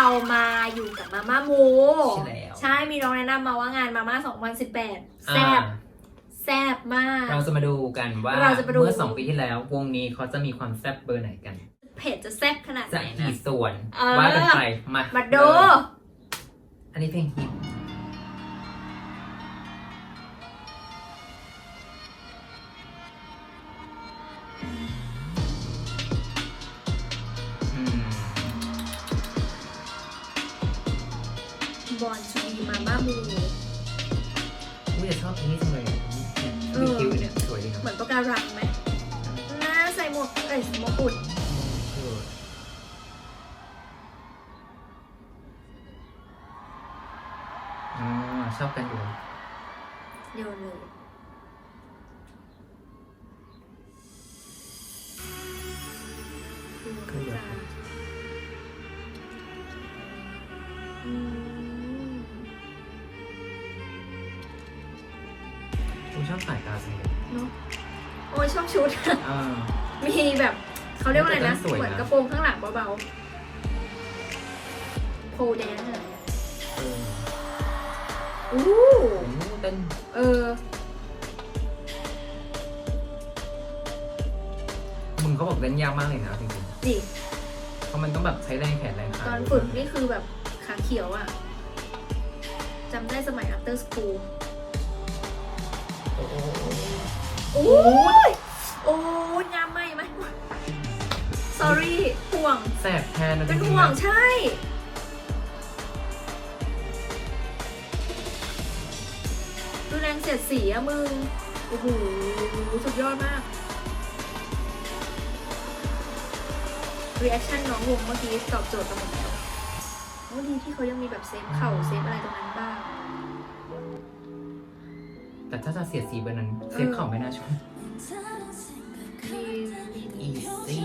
เรามาอยู่กับมาม่ามูใช่แล้ว ใช่มีน้องแนะนำมาว่างานมาม่า2018 แซอ่าบแซบมาก เราจะมาดูกันว่าเราจะมาดู เมื่อสองปีที่แล้ว วงนี้เขาจะมีความแซ่บเบอร์ไหนกัน เพจจะแซบขนาดไหจะนกี่นะส่วนเออ ว่ากันไปมามาดูเริ่มอันนี้เพลงฮิต บอลชูดีมาม่ามูอุ้ยแต่ชอบเพลงนี้จังเลยเนี่ยเอมีอคิวเนี่ยสวยดีเนาะเหมือนปะการังไหมหน้าใส่หมวกเอ้ยหมวกอุดเอออ๋อชอบกันอยู่เดียวเลยอืม ชอบสายตาจังเลยเนอะโอ้ยชอบชุดอ่ามีแบบเขาเรียกว่าอะไรนะแต่ก็สวยนะ เหมือนกระโปรงข้างหลังเบาๆโพแดนอะไรอะเอออู้โอ้โหเต้นเออ มึงเขาบอกเล่นยากมากเลยนะจริงจิๆเพราะมันต้องแบบใช้แรงแขนแรงขาตอนฝึกนี่คือแบบขาเขียวอะจำได้สมัย after school โอ้โหโอ้ยโอ้ยยามไม่ไหม sorry ห่วง แสบแทนนะจเป็นห่วงใช่ ดูแรงเสียดสีอะมึง โอ้โห สุดยอดมาก reaction น้องวงเมื่อกี้ตอบโจทย์กันหมดแล้วโอ้ดีที่เขายังมีแบบเซฟเข่าเซฟอะไรตรงนั้นบ้าง แต่ถ้าจะเสียสีแบบนั้นเซ็ตขางไม่น่าชอบ easy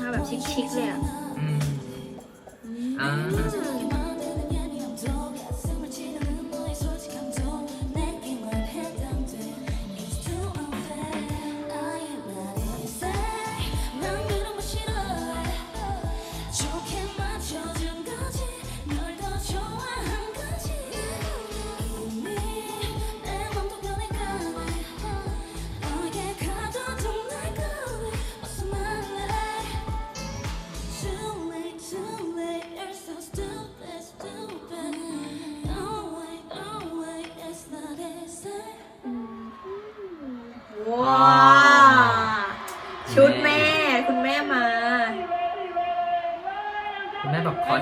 มาแบบชิคๆเลยอะ อืมอ่า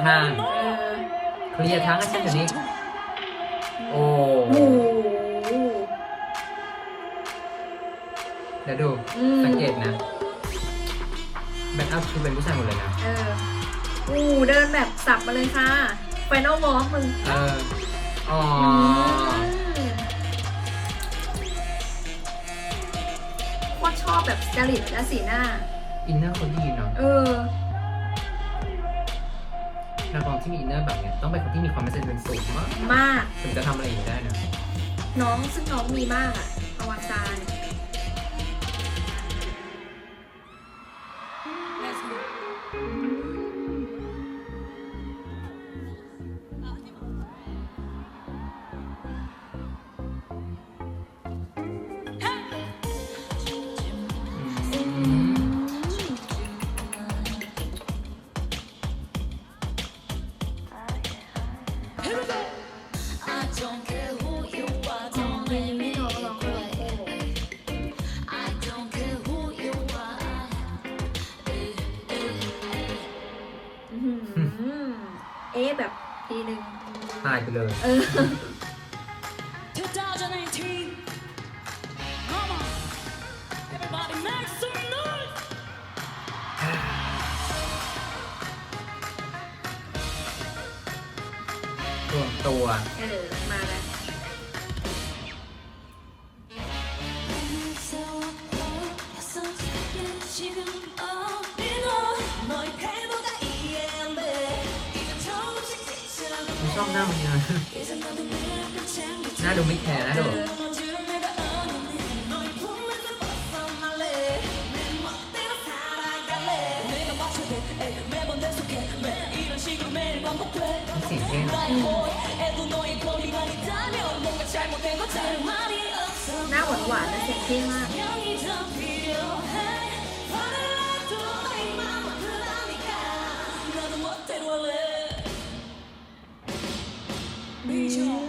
ม่บอกขอทางเออเคลียร์ทางให้ฉันเดี๋ยวนี้ โอ้โอ้โห เดี๋ยวดู อืม สังเกตนะแบ็คอัพคือเป็นผู้ชายหมดเลยนะ เอออู้เดินแบบสับมาเลยค่ะ Final Walk มึงเออ อ๋อมโคตรชอบแบบจริตและสีหน้า อินเนอร์เขาดีเนาะ เออ นักร้องที่มีอินเนอร์แบบเนี้ยต้องเป็นคนที่มีความมั่นใจเป็นสูงมากมาก ถึงจะทำอะไรอย่างนี้ได้นะ น้องซึ่งน้องมีมากอะอวตาร หายไปเลยเออ 2018. Come on. Everybody make some noise. รวมตัว เออ มาแล้ว อบหน้ามึงเลยหน้าดูไม่แคร์นะดูน่หน้าหวานหวานและเซ็กซี่มาก ช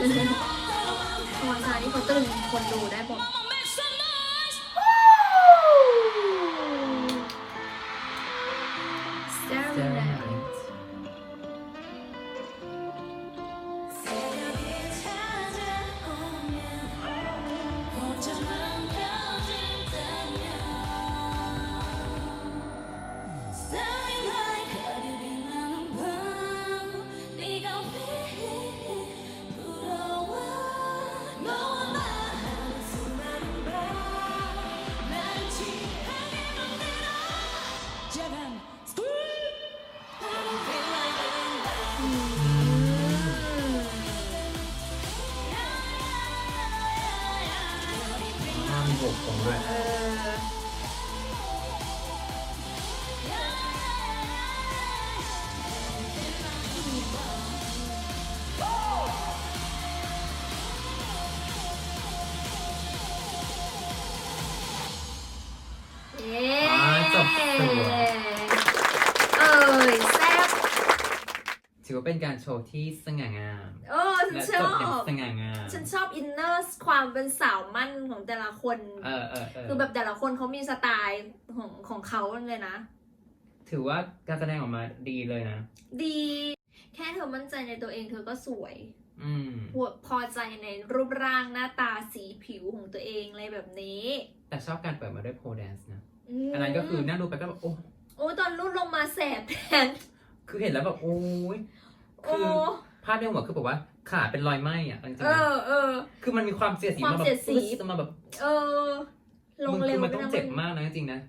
จังเลยอนซานี่เขาตึงคนดูได้หมด อ่ามีบวกผมด้วยเออเย้อ่าจบสวยเอ้ยแซ่บถือว่าเป็นการโชว์ที่สง่างาม โอ้ ฉันและชจอบอย่างบ สง่างามฉันชอบอินเนอร์ความเป็นสาวมั่นของแต่ละคน เออเออเออคือแบบแต่ละคนเขามีสไตล์ของของเขาเลยนะ ถือว่าการแสดงออกมาดีเลยนะ ดี แค่เธอมั่นใจในตัวเองเธอก็สวย อืม พอใจในรูปร่างหน้าตาสีผิวของตัวเองอะไรแบบนี้แต่ชอบการเปิดมาด้วยโพแดนซ์นะ มอันนั้นก็คือนั่งดูไปก็แบบโอ้ โอ้ตอนรุ่นลงมาแสบแทนคือเห็นแล้วแบบโอ้ยโอ้คือภาพในหัวคือแบบว่า ขาเป็นรอยไหม้อะจริงเอๆนะอเออ คือมันมีความเสียดสีความมาแบบเสียดสี ปึ๊ดมาแบบเออ ลงมึงเร็คืวอมันต้องด้วยะเจ็บมากนะจริงๆนะ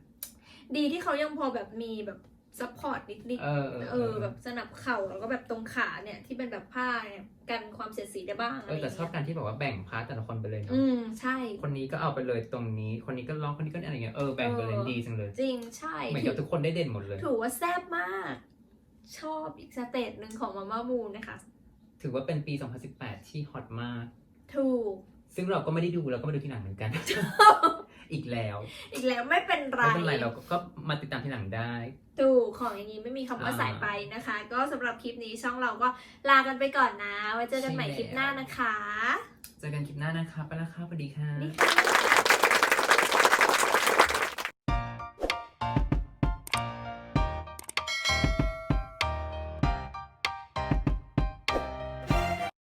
ดีที่เขายังพอแบบมีแบบซัพพอร์ตนิดเออเออๆเออแบบสนับเข่าแล้วก็แบบตรงขาเนี่ยที่เป็นแบบผ้าเนี่ยกันความเสียดสีได้บ้างเออแต่ชอบะไรย่างเงี้ยการที่แบบว่าแบ่งพาร์ทแต่ละคนไปเลยเนาะอืมใช่ คนนี้ก็เอาไปเลยตรงนี้ คนนี้ก็ร้องคนนี้ก็อะไรเงี้ยเออแบ่งไปเลยเออ ดีจังเลยจริงใช่เหมือนกับทุกคนได้เด่นหมดเลย ถือว่าแซ่บมาก ชอบอีกสเตจหนึ่งของมาม่ามูนนะคะ ถือว่าเป็นปี 2018 ที่ฮอตมาก ถูก ซึ่งเราก็ไม่ได้ดูเราก็มาดูที่หลังเหมือนกัน อีกแล้ว อีกแล้วไม่เป็นไร ไม่เป็นไรเราก็ก็มาติดตามที่หลังได้ ถูก ของอย่างนี้ไม่มีคำว่าอ่า สายไปนะคะ ก็สำหรับคลิปนี้ช่องเราก็ลากันไปก่อนนะ ไว้เจอกันใหม่ใช่แล้วคลิปหน้านะคะ เจอกันคลิปหน้านะคะ ไปแล้วค่ะสวัสดีค่ะ นี่ค่ะ